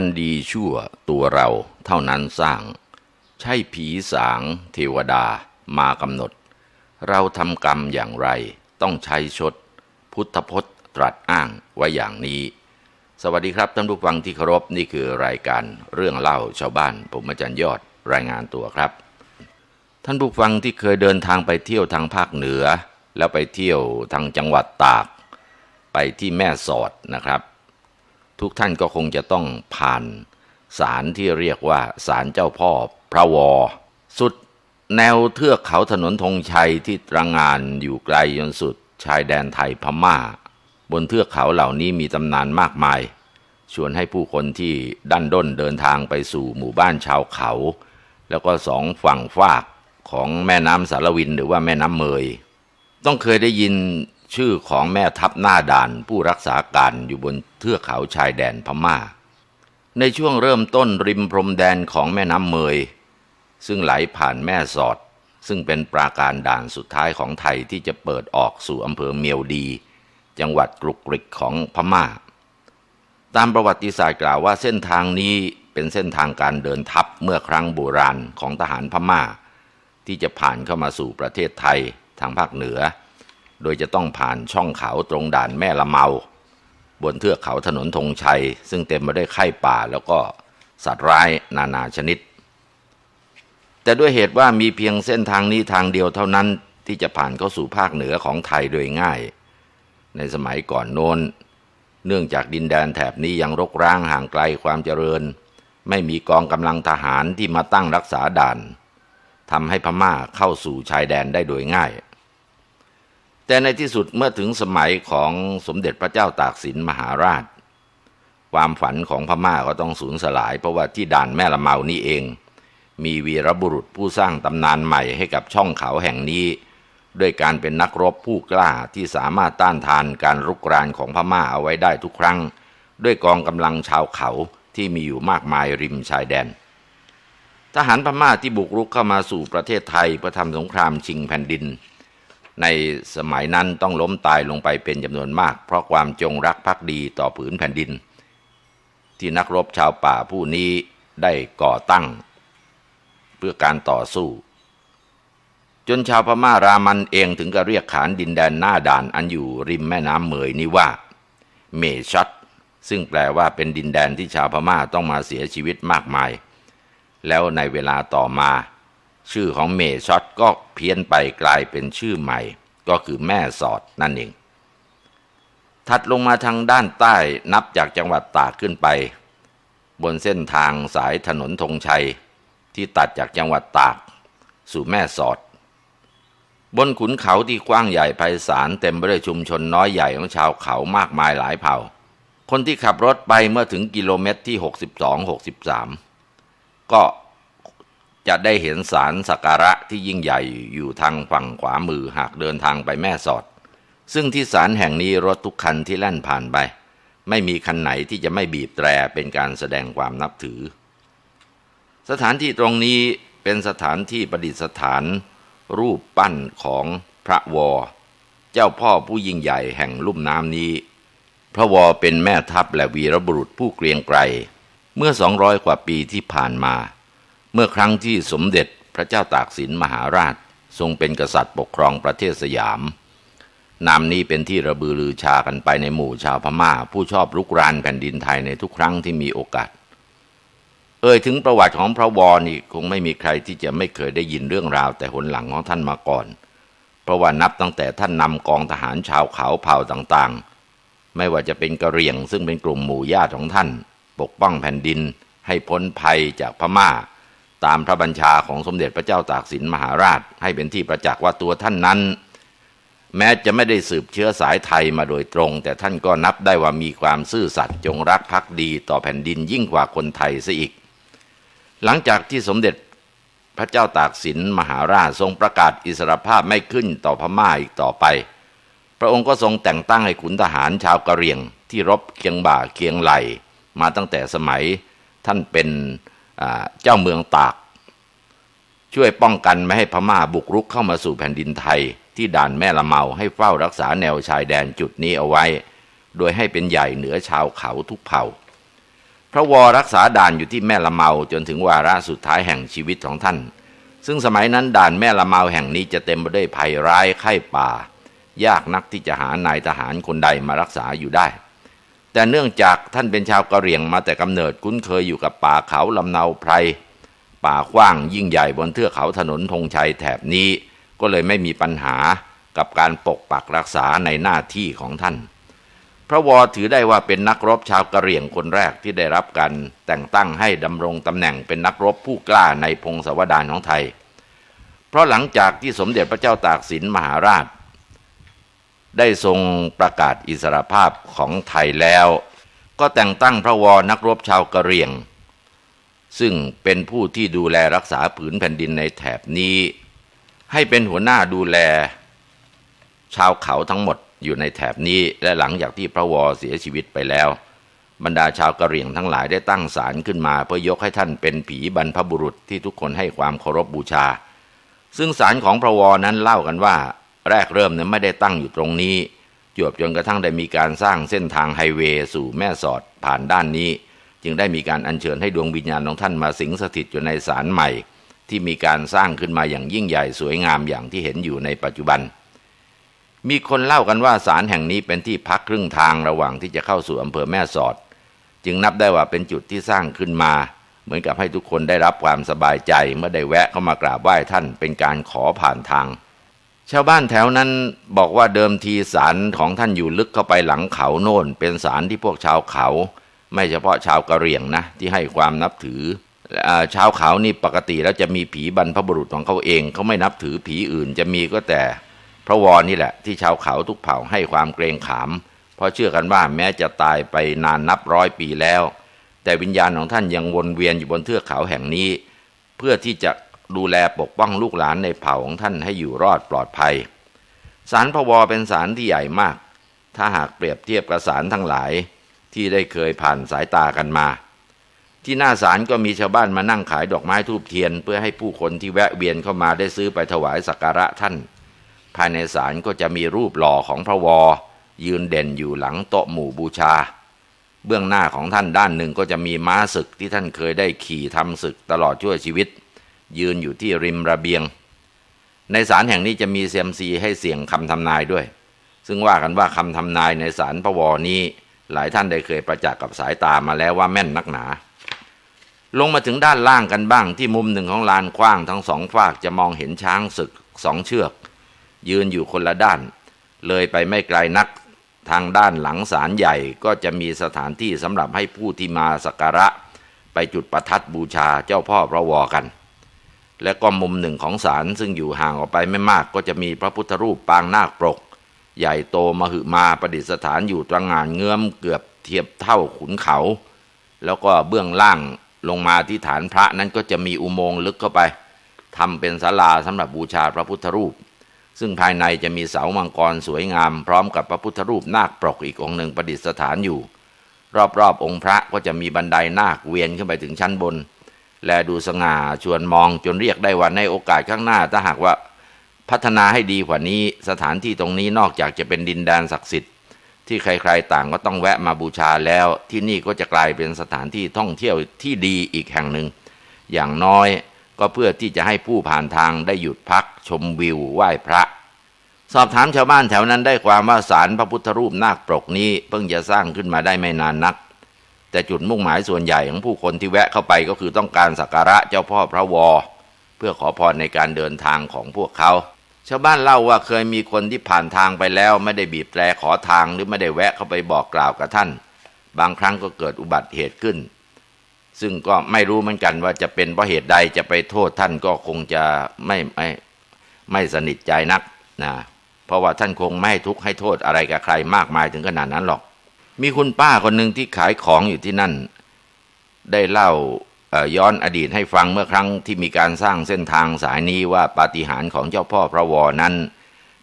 อันดีชั่วตัวเราเท่านั้นสร้าง ใช่ผีสางเทวดามากำหนด เราทำกรรมอย่างไรต้องใช้ชด พุทธพจน์ตรัสอ้างไว้อย่างนี้ สวัสดีครับท่านผู้ฟังที่เคารพนี่คือรายการเรื่องเล่าชาวบ้าน ผมอาจารย์ยอดรายงานตัวครับ ท่านผู้ฟังที่เคยเดินทางไปเที่ยวทางภาคเหนือ แล้วไปเที่ยวทางจังหวัดตาก ไปที่แม่สอดนะครับ ทุกท่านก็คงจะต้องผ่านศาลที่เรียกว่าศาลเจ้าพ่อพระวอ สุดแนวเทือกเขาถนนธงชัยที่ตระงานอยู่ไกลจนสุดชายแดนไทยพม่า บนเทือกเขาเหล่านี้มีตำนานมากมาย ชวนให้ผู้คนที่ดันด้นเดินทางไปสู่หมู่บ้านชาวเขา แล้วก็สองฝั่งฟากของแม่น้ำสารวินหรือว่าแม่น้ำเมย ต้องเคยได้ยิน ชื่อของแม่ทัพหน้าด่านผู้รักษาการอยู่บนเทือกเขาชายแดนพม่า ในช่วงเริ่มต้นริมพรมแดนของแม่น้ำเมย ซึ่งไหลผ่านแม่สอด ซึ่งเป็นปราการด่านสุดท้ายของไทยที่จะเปิดออกสู่อำเภอเมียวดี จังหวัดกรุกกริกของพม่า ตามประวัติศาสตร์กล่าวว่าเส้นทางนี้เป็นเส้นทางการเดินทัพเมื่อครั้งโบราณของทหารพม่า ที่จะผ่านเข้ามาสู่ประเทศไทยทางภาคเหนือ โดยจะต้องผ่านช่องเขาตรงด่านแม่ละเมา บนเทือกเขาถนนธงชัย ซึ่งเต็มไปด้วยไข้ป่าแล้วก็สัตว์ร้ายนานาชนิด แต่ด้วยเหตุว่ามีเพียงเส้นทางนี้ทางเดียวเท่านั้นที่จะผ่านเข้าสู่ภาคเหนือของไทยโดยง่าย ในสมัยก่อนโน้น เนื่องจากดินแดนแถบนี้ยังรกร้างห่างไกลความเจริญ ไม่มีกองกำลังทหารที่มาตั้งรักษาด่านทำให้พม่าเข้าสู่ชายแดนได้โดยง่าย แต่ในที่สุดเมื่อถึงสมัยของสมเด็จพระเจ้าตากสินมหาราช ความฝันของพม่าก็ต้องสูญสลาย เพราะว่าที่ด่านแม่ละเมานี่เอง มีวีรบุรุษผู้สร้างตำนานใหม่ให้กับช่องเขาแห่งนี้ ด้วยการเป็นนักรบผู้กล้าที่สามารถต้านทานการรุกรานของพม่าเอาไว้ได้ทุกครั้ง ด้วยกองกำลังชาวเขาที่มีอยู่มากมายริมชายแดน ทหารพม่าที่บุกรุกเข้ามาสู่ประเทศไทยเพื่อทำสงครามชิงแผ่นดิน ในสมัยนั้นต้องล้มตายลงไปเป็นจำนวนมาก เพราะความจงรักภักดีต่อผืนแผ่นดิน ที่นักรบชาวป่าผู้นี้ได้ก่อตั้ง เพื่อการต่อสู้ จนชาวพม่ารามันเองถึงกับเรียกขานดินแดนหน้าด่านอันอยู่ริมแม่น้ำเหมยนี้ว่า เมชัดซึ่งแปลว่าเป็นดินแดนที่ชาวพม่าต้องมาเสียชีวิตมากมาย แล้วในเวลาต่อมา ชื่อของเมช็อตก็เพี้ยนไปกลายเป็นชื่อใหม่ ก็คือแม่สอดนั่นเอง ถัดลงมาทางด้านใต้นับจากจังหวัดตากขึ้นไป บนเส้นทางสายถนนธงชัย ที่ตัดจากจังหวัดตาก สู่แม่สอด บนขุนเขาที่กว้างใหญ่ไพศาลเต็มไปด้วยชุมชนน้อยใหญ่ของชาวเขามากมายหลายเผ่า คนที่ขับรถไปเมื่อถึงกิโลเมตรที่ 62-63 ก็ จะได้เห็นศาลสักการะที่ยิ่งใหญ่อยู่ทางฝั่งขวามือหากเดินทางไปแม่สอด ซึ่งที่ศาลแห่งนี้รถทุกคันที่แล่นผ่านไป ไม่มีคันไหนที่จะไม่บีบแตรเป็นการแสดงความนับถือ สถานที่ตรงนี้เป็นสถานที่ประดิษฐาน รูปปั้นของพระวอ เจ้าพ่อผู้ยิ่งใหญ่แห่งลุ่มน้ำนี้ พระวอเป็นแม่ทัพและวีรบุรุษผู้เกรียงไกรเมื่อ 200 กว่าปีที่ผ่านมา เมื่อครั้งที่สมเด็จพระเจ้าตากสินมหาราช ทรงเป็นกษัตริย์ปกครองประเทศสยาม นามนี้เป็นที่ระบือลือชากันไปในหมู่ชาวพม่า ผู้ชอบรุกรานแผ่นดินไทยในทุกครั้งที่มีโอกาส เอ่ยถึงประวัติของพระวอนี่คงไม่มีใครที่จะไม่เคยได้ยินเรื่องราว แต่หนหลังของท่านมาก่อน เพราะว่านับตั้งแต่ท่านนำกองทหารชาวเขาเผ่าต่างๆ ไม่ว่าจะเป็นกะเหรี่ยงซึ่งเป็นกลุ่มหมู่ญาติของท่าน ปกป้องแผ่นดินให้พ้นภัยจากพม่า ตามพระบัญชาของสมเด็จพระเจ้าตากสินมหาราช ให้เป็นที่ประจักษ์ว่าตัวท่านนั้น แม้จะไม่ได้สืบเชื้อสายไทยมาโดยตรง แต่ท่านก็นับได้ว่ามีความซื่อสัตย์จงรักภักดีต่อแผ่นดินยิ่งกว่าคนไทยซะอีก หลังจากที่สมเด็จพระเจ้าตากสินมหาราชทรงประกาศอิสรภาพไม่ขึ้นต่อพม่าอีกต่อไป พระองค์ก็ทรงแต่งตั้งให้ขุนทหารชาวกะเหรี่ยง ที่รบเคียงบ่าเคียงไหลมาตั้งแต่สมัยท่านเป็น เจ้าเมืองตาก ช่วยป้องกันไม่ให้พม่าบุกรุกเข้ามาสู่แผ่นดินไทย ที่ด่านแม่ละเมาให้เฝ้ารักษาแนวชายแดนจุดนี้เอาไว้ โดยให้เป็นใหญ่เหนือชาวเขาทุกเผ่า พระวอรักษาด่านอยู่ที่แม่ละเมาจนถึงวาระสุดท้ายแห่งชีวิตของท่าน ซึ่งสมัยนั้นด่านแม่ละเมาแห่งนี้จะเต็มไปด้วยภัยร้ายไข้ป่า ยากนักที่จะหานายทหารคนใดมารักษาอยู่ได้ แต่เนื่องจากท่านเป็นชาวกะเหรี่ยงมาแต่กำเนิดคุ้นเคยอยู่กับป่าเขาลำเนาไพร ป่ากว้างยิ่งใหญ่บนเทือกเขาถนนธงชัยแถบนี้ ก็เลยไม่มีปัญหากับการปกปักรักษาในหน้าที่ของท่าน พระวอถือได้ว่าเป็นนักรบชาวกะเหรี่ยงคนแรกที่ได้รับการแต่งตั้งให้ดำรงตำแหน่งเป็นนักรบผู้กล้าในพงศาวดารของไทย เพราะหลังจากที่สมเด็จพระเจ้าตากสินมหาราช ได้ทรงประกาศอิสรภาพของไทยแล้ว ก็แต่งตั้งพระวอนักรบชาวกะเหรี่ยง ซึ่งเป็นผู้ที่ดูแลรักษาผืนแผ่นดินในแถบนี้ ให้เป็นหัวหน้าดูแล ชาวเขาทั้งหมดอยู่ในแถบนี้และหลังจากที่พระวอเสียชีวิตไปแล้ว บรรดาชาวกะเหรี่ยงทั้งหลายได้ตั้งศาลขึ้นมา เพื่อยกให้ท่านเป็นผีบรรพบุรุษที่ทุกคนให้ความเคารพบบูชา ซึ่งศาลของพระวอนั้นเล่ากันว่า แรกเริ่มเนี่ยไม่ได้ตั้งอยู่ตรงนี้ จวบจนกระทั่งได้มีการสร้างเส้นทางไฮเวย์สู่แม่สอดผ่านด้านนี้ จึงได้มีการอัญเชิญให้ดวงวิญญาณของท่านมาสิงสถิตอยู่ในศาลใหม่ ที่มีการสร้างขึ้นมาอย่างยิ่งใหญ่สวยงามอย่างที่เห็นอยู่ในปัจจุบัน มีคนเล่ากันว่าศาลแห่งนี้เป็นที่พักครึ่งทางระหว่างที่จะเข้าสู่อำเภอแม่สอด จึงนับได้ว่าเป็นจุดที่สร้างขึ้นมาเหมือนกับให้ทุกคนได้รับความสบายใจเมื่อได้แวะเข้ามากราบไหว้ท่านเป็นการขอผ่านทาง ชาวบ้านแถวนั้นบอกว่าเดิมทีศาลของท่านอยู่ลึกเข้าไปหลังเขาโน่น เป็นศาลที่พวกชาวเขา ไม่เฉพาะชาวกะเหรี่ยงนะ ที่ให้ความนับถือชาวเขานี่ปกติแล้วจะมีผีบรรพบุรุษของเขาเองเขาไม่นับถือผีอื่นจะมีก็แต่พระวรนี่แหละ ที่ชาวเขาทุกเผ่าให้ความเกรงขาม เพราะเชื่อกันว่าแม้จะตายไปนานนับร้อยปีแล้ว แต่วิญญาณของท่านยังวนเวียนอยู่บนเทือกเขาแห่งนี้ เพื่อที่จะ ดูแลปกป้องลูกหลานในเผ่าของท่านให้อยู่รอดปลอดภัยศาลพระวเป็นศาลที่ใหญ่มาก ถ้าหากเปรียบเทียบกับศาลทั้งหลายที่ได้เคยผ่านสายตากันมา ที่หน้าศาลก็มีชาวบ้านมานั่งขายดอกไม้ทูบเทียน เพื่อให้ผู้คนที่แวะเวียนเข้ามาได้ซื้อไปถวายสักการะท่าน ภายในศาลก็จะมีรูปหล่อของพระวอยืนเด่นอยู่หลังโต๊ะหมู่บูชา เบื้องหน้าของท่านด้านหนึ่งก็จะมีม้าศึกที่ท่านเคยได้ขี่ทำศึกตลอดชั่วชีวิต ยืนอยู่ที่ริมระเบียง ในศาลแห่งนี้จะมีเซียมซีให้เสี่ยงคำทำนายด้วย ซึ่งว่ากันว่าคำทำนายในศาลพระวอนี้หลายท่านได้เคยประจักษ์กับสายตามาแล้วว่าแม่นนักหนา ลงมาถึงด้านล่างกันบ้างที่มุมหนึ่งของลานกว้างทั้งสองฝากจะมองเห็นช้างศึกสองเชือก ยืนอยู่คนละด้าน เลยไปไม่ไกลนักทางด้านหลังศาลใหญ่ก็จะมีสถานที่สำหรับให้ผู้ที่มาสักการะ ไปจุดประทัดบูชาเจ้าพ่อพระวอกัน และก็มุมหนึ่งของศาลซึ่งอยู่ห่างออกไปไม่มากก็จะมีพระพุทธรูปปางนาคปรก ใหญ่โตมหึมาประดิษฐานอยู่ตระหง่านเงื้อมเกือบเทียบเท่าขุนเขา แล้วก็เบื้องล่างลงมาที่ฐานพระนั้นก็จะมีอุโมงค์ลึกเข้าไปทำเป็นศาลาสำหรับบูชาพระพุทธรูป ซึ่งภายในจะมีเสามังกรสวยงาม พร้อมกับพระพุทธรูปนาคปรกอีกองค์หนึ่งประดิษฐานอยู่ รอบๆองค์พระก็จะมีบันไดนาคเวียนขึ้นไปถึงชั้นบน และดูสง่าชวนมองจนเรียกได้ว่าในโอกาสข้างหน้า ถ้าหากว่าพัฒนาให้ดีกว่านี้ สถานที่ตรงนี้นอกจากจะเป็นดินแดนศักดิ์สิทธิ์ที่ใครๆต่างก็ต้องแวะมาบูชาแล้ว ที่นี่ก็จะกลายเป็นสถานที่ท่องเที่ยวที่ดีอีกแห่งหนึ่ง อย่างน้อยก็เพื่อที่จะให้ผู้ผ่านทางได้หยุดพัก ชมวิวไหว้พระ สอบถามชาวบ้านแถวนั้นได้ความว่าศาลพระพุทธรูปนาคปรกนี้ เพิ่งจะสร้างขึ้นมาได้ไม่นานนัก แต่จุดมุ่งหมายส่วนใหญ่ของผู้คนที่แวะเข้าไปก็คือต้องการสักการะเจ้าพ่อพระวอ เพื่อขอพรในการเดินทางของพวกเขา ชาวบ้านเล่าว่าเคยมีคนที่ผ่านทางไปแล้ว ไม่ได้บีบแตรขอทางหรือไม่ได้แวะเข้าไปบอกกล่าวกับท่าน บางครั้งก็เกิดอุบัติเหตุขึ้น ซึ่งก็ไม่รู้เหมือนกันว่าจะเป็นเพราะเหตุใดจะไปโทษท่านก็คงจะไม่ไม่ไม่สนิทใจนักนะเพราะว่าท่านคงไม่ทุกข์ให้โทษอะไรกับใครมากมายถึงขนาดนั้นหรอก มีคุณป้าคนหนึ่งที่ขายของอยู่ที่นั่น ได้เล่าย้อนอดีตให้ฟังเมื่อครั้งที่มีการสร้างเส้นทางสายนี้ว่าปาฏิหาริย์ของเจ้าพ่อพระวอนั้น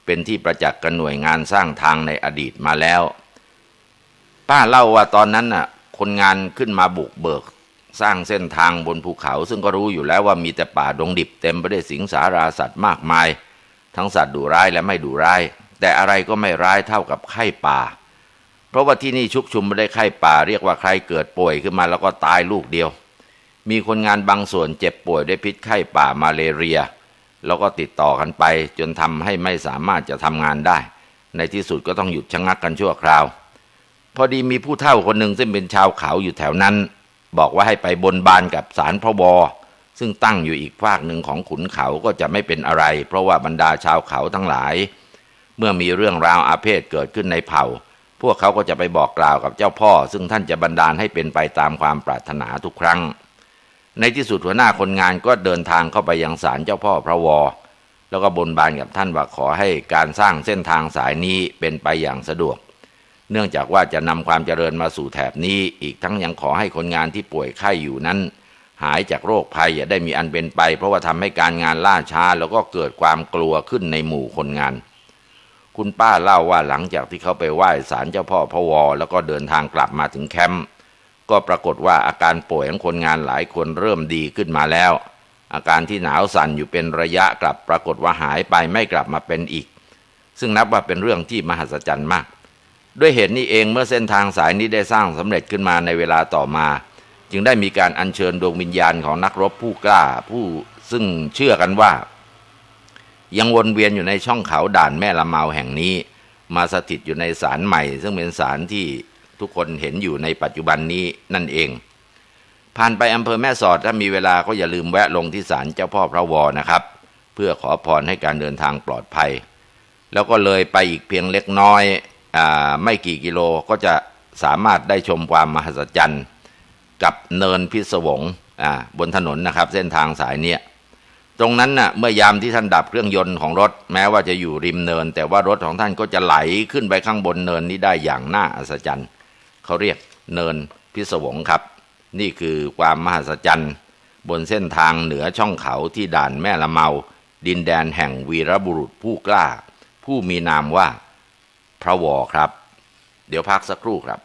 เป็นที่ประจักษ์กันหน่วยงานสร้างทางในอดีตมาแล้ว ป้าเล่าว่าตอนนั้นน่ะ คนงานขึ้นมาบุกเบิก สร้างเส้นทางบนภูเขา ซึ่งก็รู้อยู่แล้วว่ามีแต่ป่าดงดิบเต็มไปด้วยสิงสาราสัตว์มากมาย ทั้งสัตว์ดุร้ายและไม่ดุร้าย แต่อะไรก็ไม่ร้ายเท่ากับไข้ป่า ราะว่าที่นี่ชุกชุมไม่ได้ไข้ป่า เรียกว่าใครเกิดป่วยขึ้นมาแล้วก็ตายลูกเดียว มีคนงานบางส่วนเจ็บป่วยด้วยพิษไข้ป่ามาเลเรีย แล้วก็ติดต่อกันไป จนทำให้ไม่สามารถจะทำงานได้ ในที่สุดก็ต้องหยุดชะงักกันชั่วคราว พอดีมีผู้เฒ่าคนหนึ่งซึ่งเป็นชาวเขาอยู่แถวนั้น บอกว่าให้ไปบนบานกับศาลพระวอซึ่งตั้งอยู่อีกฝากหนึ่งของขุนเขาก็จะไม่เป็นอะไร เพราะว่าบรรดาชาวเขาทั้งหลาย เมื่อมีเรื่องราวอาเพศเกิดขึ้นในเผ่า พวกเขาก็จะไปบอกกล่าวกับเจ้าพ่อ ซึ่งท่านจะบันดาลให้เป็นไปตามความปรารถนาทุกครั้ง ในที่สุดหัวหน้าคนงานก็เดินทางเข้าไปยังศาลเจ้าพ่อพระวอ แล้วก็บนบานกับท่านว่าขอให้การสร้างเส้นทางสายนี้เป็นไปอย่างสะดวก เนื่องจากว่าจะนำความเจริญมาสู่แถบนี้ อีกทั้งยังขอให้คนงานที่ป่วยไข้อยู่นั้น หายจากโรคภัยอย่าได้มีอันเป็นไป เพราะว่าทำให้การงานล่าช้าแล้วก็เกิดความกลัวขึ้นในหมู่คนงาน คุณป้าเล่าว่าหลังจากที่เขาไปไหว้ศาลเจ้าพ่อพะวอ แล้วก็เดินทางกลับมาถึงแคมป์ก็ปรากฏว่าอาการป่วยของคนงานหลายคนเริ่มดีขึ้นมาแล้ว อาการที่หนาวสั่นอยู่เป็นระยะกลับปรากฏว่าหายไปไม่กลับมาเป็นอีก ซึ่งนับว่าเป็นเรื่องที่มหัศจรรย์มาก ด้วยเหตุนี้เองเมื่อเส้นทางสายนี้ได้สร้างสำเร็จขึ้นมาในเวลาต่อมา จึงได้มีการอัญเชิญดวงวิญญาณของนักรบผู้กล้าผู้ซึ่งเชื่อกันว่า ยังวนเวียนอยู่ในช่องเขาด่านแม่ละเมาแห่งนี้ มาสถิตอยู่ในศาลใหม่ ซึ่งเป็นศาลที่ทุกคนเห็นอยู่ในปัจจุบันนี้นั่นเอง ผ่านไปอำเภอแม่สอดถ้ามีเวลาก็อย่าลืมแวะลงที่ศาลเจ้าพ่อพระวอนะครับ เพื่อขอพรให้การเดินทางปลอดภัย แล้วก็เลยไปอีกเพียงเล็กน้อยอไม่กี่กิโลก็จะสามารถได้ชมความมหัศจรรย์ กับเนินพิศวงบนถนนนะครับ เส้นทางสายเนี้ย ตรงนั้นน่ะเมื่อยามที่ท่านดับเครื่องยนต์ของรถ แม้ว่าจะอยู่ริมเนิน แต่ว่ารถของท่านก็จะไหลขึ้นไปข้างบนเนินนี้ได้อย่างน่าอัศจรรย์เขาเรียกเนินพิศวงครับ นี่คือความมหัศจรรย์ บนเส้นทางเหนือช่องเขาที่ด่านแม่ละเมา ดินแดนแห่งวีรบุรุษผู้กล้า ผู้มีนามว่าพระวอครับ เดี๋ยวพักสักครู่ครับ